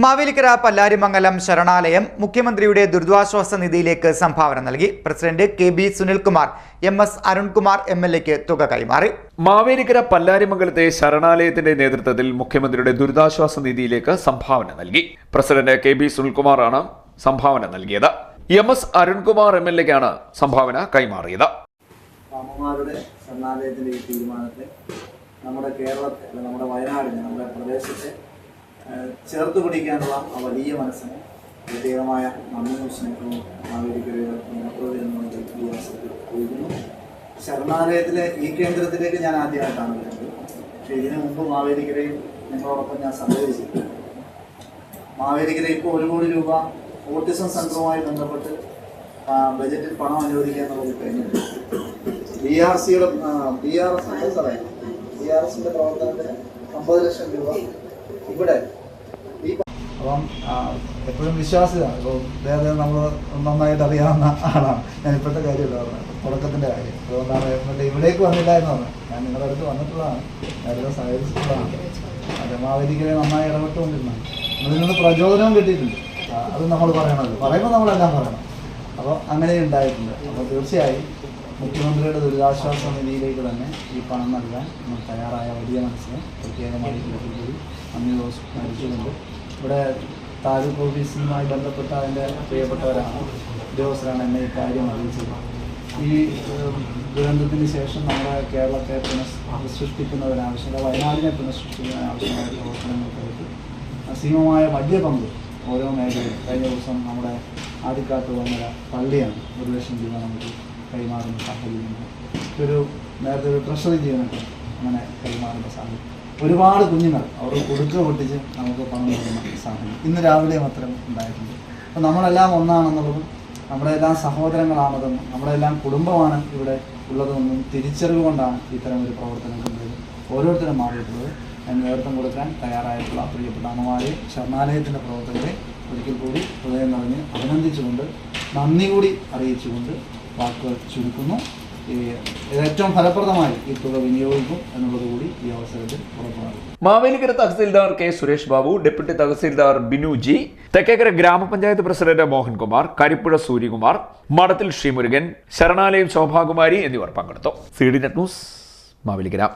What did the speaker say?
മാവേലിക്കര പല്ലാരിമംഗലം ശരണാലയം മുഖ്യമന്ത്രിയുടെ ദുരിതാശ്വാസ നിധിയിലേക്ക് സംഭാവന നൽകി. President K B Sunilkumar M S Arunkumar M L എക്ക് തുക കൈമാറി. മാവേലിക്കര പല്ലാരിമംഗലത്തെ ശരണാലയത്തിന്റെ നേതൃത്വത്തിൽ മുഖ്യമന്ത്രിയുടെ ദുരിതാശ്വാസ നിധിയിലേക്ക് സംഭാവന നൽകി. പ്രസിഡന്റ് കെ ബി സുനിൽകുമാറാണ് സംഭാവന നൽകിയത്. M S Arunkumar M L എക്കാണ് സംഭാവന കൈമാറിയത്. നമ്മുടെ കേരളത്തെ നമ്മുടെ വയനാടിനെ നമ്മുടെ പ്രദേശത്തെ ചേർത്ത് പിടിക്കാനുള്ള ആ വലിയ മനസ്സിന് പ്രത്യേകമായ നന്ദിയും സ്നേഹവും ശരണാലയത്തിലെ ഈ കേന്ദ്രത്തിലേക്ക് ഞാൻ ആദ്യമായിട്ടാണ് വരുന്നത് പക്ഷേ ഇതിനു മുമ്പ് മാവേലിക്കരയിൽ നിങ്ങളോടൊപ്പം ഞാൻ സഹകരിച്ചിട്ടുണ്ട് മാവേലിക്കര ഇപ്പോൾ ഒരു കോടി രൂപ ഓട്ടിസം സെന്ററുമായി ബന്ധപ്പെട്ട് ബജറ്റിൽ പണം അനുവദിക്കുക എന്നുള്ളത് കഴിഞ്ഞിട്ടുണ്ട്. ബി ആർ സിയുടെ ബി ആർ എസ് സാറേ ബി ആർ എസിന്റെ പ്രവർത്തനത്തിന് അമ്പത് ലക്ഷം രൂപ ഇവിടെ അപ്പം എപ്പോഴും വിശ്വാസിതാണ് ഇപ്പോൾ വേറെ നമ്മൾ നന്നായിട്ട് അറിയാവുന്ന ആളാണ്. ഞാൻ ഇപ്പോഴത്തെ കാര്യമല്ല പറഞ്ഞത്. തുടക്കത്തിന്റെ കാര്യം. അതുകൊണ്ടാണ് എന്നിട്ട് ഇവിടേക്ക് വന്നില്ല എന്ന് പറഞ്ഞത്. ഞാൻ നിങ്ങളുടെ അടുത്ത് വന്നിട്ടുള്ളതാണ്. ഞാനിവിടെ സഹകരിച്ചിട്ടുള്ളതാണ്. പരമാവധിക്കലേ നന്നായി ഇടപെട്ടുകൊണ്ടിരുന്നതാണ് അതിൽ നിന്ന് പ്രചോദനവും കിട്ടിയിട്ടുണ്ട്. അത് നമ്മൾ പറയണമല്ലോ. പറയുമ്പോൾ നമ്മളെല്ലാം പറയണം. അപ്പോൾ അങ്ങനെ ഉണ്ടായിട്ടുണ്ട്. അപ്പോൾ തീർച്ചയായും മുഖ്യമന്ത്രിയുടെ ദുരിതാശ്വാസ നിധിയിലേക്ക് തന്നെ ഈ പണം നൽകാൻ നമ്മൾ തയ്യാറായ വലിയ മനസ്സിനെ പ്രത്യേകമായി നന്ദി സ്മരിച്ചുകൊണ്ട് ഇവിടെ താലൂക്ക് ഓഫീസുമായി ബന്ധപ്പെട്ട അതിന്റെ പ്രിയപ്പെട്ടവരാണ്. ഉദ്യോഗസ്ഥരാണ് എന്നെ ഈ കാര്യം അറിയിച്ചത്. ഈ ദുരന്തത്തിന് ശേഷം നമ്മുടെ കേരളത്തെ പുനഃസൃഷ്ടിക്കുന്നതിനാവശ്യമായ വയനാടിനെ പുനഃസൃഷ്ടിക്കുന്നതിനാവശ്യമായ പ്രവർത്തനങ്ങൾക്കായിട്ട് അസീമമായ വലിയ പങ്ക് ഓരോ മേഖലയും കഴിഞ്ഞ ദിവസം നമ്മുടെ ആദിക്കാത്ത വന്നര പള്ളിയാണ്. ഒരു ലക്ഷം രൂപ നമുക്ക് കൈമാറുന്ന സാഹചര്യമുണ്ട് ഒരു നേരത്തെ ഒരു ട്രഷറി ജീവനൊക്കെ അങ്ങനെ കൈമാറുന്ന സാഹചര്യം ഒരുപാട് കുഞ്ഞുങ്ങൾ അവർ കൊടുക്ക പൊട്ടിച്ച് നമുക്ക് പണം നൽകുന്ന സാഹചര്യം ഇന്ന് രാവിലെ മാത്രം ഉണ്ടായിട്ടുണ്ട്. അപ്പം നമ്മളെല്ലാം ഒന്നാണെന്നുള്ളതും നമ്മളെല്ലാം സഹോദരങ്ങളാണതെന്നും നമ്മളെല്ലാം കുടുംബമാണ് ഇവിടെ ഉള്ളതെന്നും തിരിച്ചറിവ് കൊണ്ടാണ് ഇത്തരം ഒരു പ്രവർത്തനം കൊണ്ടത് ഓരോരുത്തരും മാറിയിട്ടുള്ളത്. ഞാൻ നേതൃത്വം കൊടുക്കാൻ തയ്യാറായിട്ടുള്ള പ്രിയപ്പെട്ട അമ്മമാരെ ശരണാലയത്തിന്റെ പ്രവർത്തകരെ ഒരിക്കൽ കൂടി ഹൃദയം നിറഞ്ഞ് അഭിനന്ദിച്ചുകൊണ്ട് നന്ദി കൂടി അറിയിച്ചുകൊണ്ട് വാക്കുകൾ ചുരുക്കുന്നു. ഏറ്റവും ഫലപ്രദമായി ഈ തുക വിനിയോഗിക്കും എന്നുള്ളത് കൂടി ഈ അവസരത്തിൽ ഉറപ്പാണ്. Mavelikara tahsildar K Suresh Babu deputy tahsildar Binu G Thekkekara grama panchayat president Mohankumar Karippuzha Suryakumar മഠത്തിൽ ശ്രീമുരുകൻ ശരണാലയം ശോഭാകുമാരി എന്നിവർ പങ്കെടുത്തു. C D net news Mavelikara.